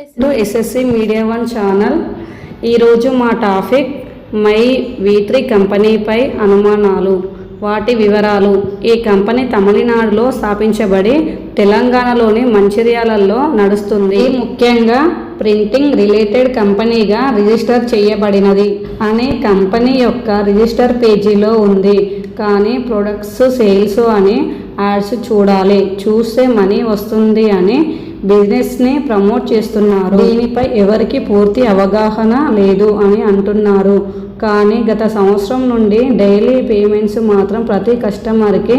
To SSC media one channel. ఈరోజు మా topic my V three కంపెనీపై అనుమానాలు. వాటి వివరాలు. ఈ కంపెనీ తమిళనాడులో స్థాపించబడి తెలంగాణలోని మంచిర్యాలలో నడుస్తుంది. ముఖ్యంగా ప్రింటింగ్ రిలేటెడ్ కంపెనీగా రిజిస్టర్ చేయబడినది. అనే కంపెనీ యొక్క రిజిస్టర్ పేజీలో ఉంది. కానీ ప్రొడక్ట్స్ సేల్స్ అని యాడ్స్ చూడాలి. చూస్తే మనీ వస్తుంది అని బిజినెస్ని ప్రమోట్ చేస్తున్నారు. దీనిపై ఎవరికి పూర్తి అవగాహన లేదు అని అంటున్నారు. కానీ గత సంవత్సరం నుండి డైలీ పేమెంట్స్ మాత్రం ప్రతి కస్టమర్కి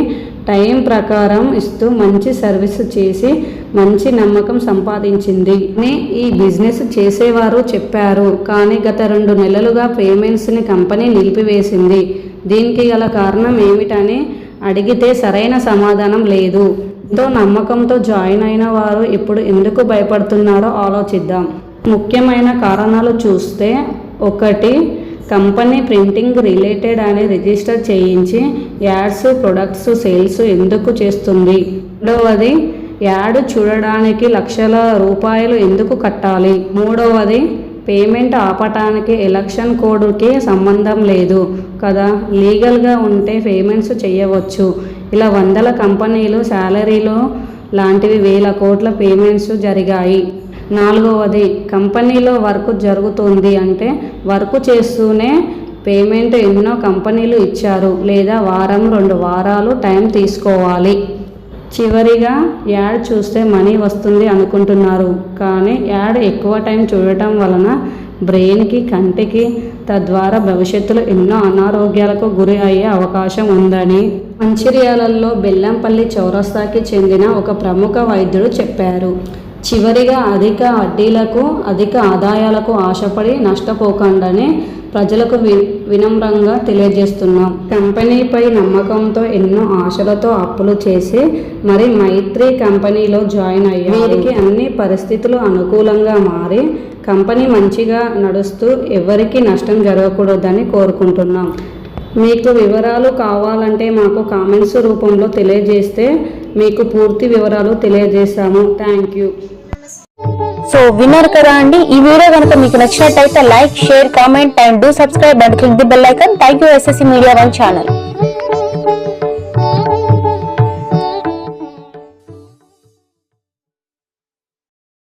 టైం ప్రకారం ఇస్తూ మంచి సర్వీస్ చేసి మంచి నమ్మకం సంపాదించింది. అని ఈ బిజినెస్ చేసేవారు చెప్పారు. కానీ గత రెండు నెలలుగా పేమెంట్స్ని కంపెనీ నిలిపివేసింది. దీనికి గల కారణం ఏమిటని అడిగితే సరైన సమాధానం లేదు. ఎంతో నమ్మకంతో జాయిన్ అయిన వారు ఇప్పుడు ఎందుకు భయపడుతున్నారో ఆలోచిద్దాం. ముఖ్యమైన కారణాలు చూస్తే ఒకటి కంపెనీ ప్రింటింగ్ రిలేటెడ్ అని రిజిస్టర్ చేయించి యాడ్స్ ప్రొడక్ట్స్ సేల్స్ ఎందుకు చేస్తుంది? రెండవది యాడ్ చూడడానికి లక్షల రూపాయలు ఎందుకు కట్టాలి? మూడవది పేమెంట్ ఆపటానికి ఎలక్షన్ కోడ్కి సంబంధం లేదు కదా? లీగల్గా ఉంటే పేమెంట్స్ చేయవచ్చు. ఇలా వందల కంపెనీలు శాలరీలు లాంటివి వేల కోట్ల పేమెంట్స్ జరిగాయి. నాలుగవది కంపెనీలో వర్క్ జరుగుతుంది అంటే వర్క్ చేస్తూనే పేమెంట్ ఎన్నో కంపెనీలు ఇచ్చారు లేదా వారం రెండు వారాలు టైం తీసుకోవాలి. చివరిగా యాడ్ చూస్తే మనీ వస్తుంది అనుకుంటున్నారు. కానీ యాడ్ ఎక్కువ టైం చూడటం వలన బ్రెయిన్కి కంటికి తద్వారా భవిష్యత్తులో ఎన్నో అనారోగ్యాలకు గురి అయ్యే అవకాశం ఉందని మంచిర్యాలలో బెల్లంపల్లి చౌరస్తాకి చెందిన ఒక ప్రముఖ వైద్యుడు చెప్పారు. చివరిగా అధిక వడ్డీలకు అధిక ఆదాయాలకు ఆశపడి నష్టపోకండని ప్రజలకు వి వినమ్రంగా తెలియజేస్తున్నాం. కంపెనీపై నమ్మకంతో ఎన్నో ఆశలతో అప్పులు చేసి మరి మైత్రి కంపెనీలో జాయిన్ అయ్యారు. వీరికి అన్ని పరిస్థితులు అనుకూలంగా మారి కంపెనీ మంచిగా నడుస్తూ ఎవరికి నష్టం జరగకూడదని కోరుకుంటున్నాం. మీకు వివరాలు కావాలంటే మాకు కామెంట్స్ రూపంలో తెలియజేస్తే మీకు పూర్తి వివరాలు తెలియజేశాము. థ్యాంక్ యూ సో విన్నారు కదా అండి. ఈ వీడియో కనుక మీకు నచ్చినట్టయితే like share comment and do subscribe and click the bell icon thank you SSC media one channel